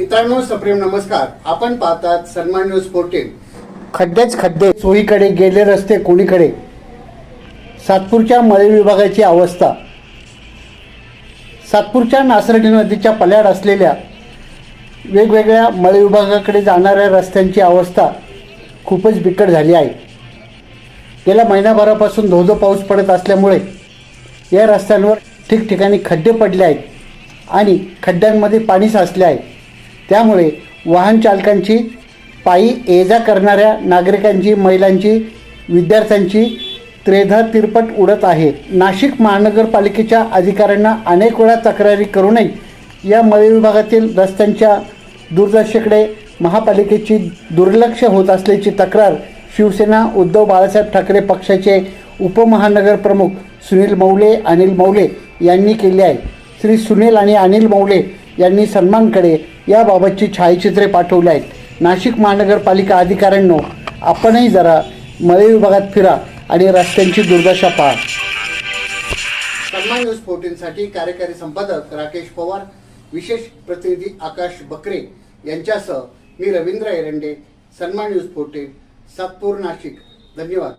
मित्रांनो सप्रेम नमस्कार. आपण पाहतात सन्मान न्यूज फोर्टीन खड्डेच खड्डे सोयीकडे गेले रस्ते कोणीकडे? सातपूरच्या मळे विभागाची अवस्था. सातपूरच्या नासर्डी नदीच्या पल्याड असलेल्या वेगवेगळ्या मळे विभागाकडे जाणाऱ्या रस्त्यांची अवस्था खूपच बिकट झाली आहे. गेल्या महिनाभरापासून धोधो पाऊस पडत असल्यामुळे या रस्त्यांवर ठिकठिकाणी खड्डे पडले आहेत आणि खड्ड्यांमध्ये पाणी साचले आहे. त्यामुळे वाहन चालकांची पायी ये जा करणाऱ्या नागरिकांची महिलांची विद्यार्थ्यांची त्रेधा तिरपट उडत आहे. नाशिक महानगरपालिकेच्या अधिकाऱ्यांना अनेक वेळा तक्रारी करूनही या मळे विभागातील रस्त्यांच्या दुर्दशेकडे महापालिकेची दुर्लक्ष होत असल्याची तक्रार शिवसेना उद्धव बाळासाहेब ठाकरे पक्षाचे उपमहानगर प्रमुख सुनील मौले अनिल मौले यांनी केली आहे. श्री सुनील आणि अनिल मौले यांनी सन्मानकडे याबाबतची छायाचित्रे पाठवली आहेत. नाशिक महानगरपालिका अधिकाऱ्यांनो आपणही जरा मळे विभागात फिरा आणि रस्त्यांची दुर्दशा पहा. सन्मान न्यूज फोर्टीनसाठी कार्यकारी संपादक राकेश पवार विशेष प्रतिनिधी आकाश बकरे यांच्यासह मी रवींद्र एरंडे सन्मान न्यूज फोर्टीन सातपूर नाशिक. धन्यवाद.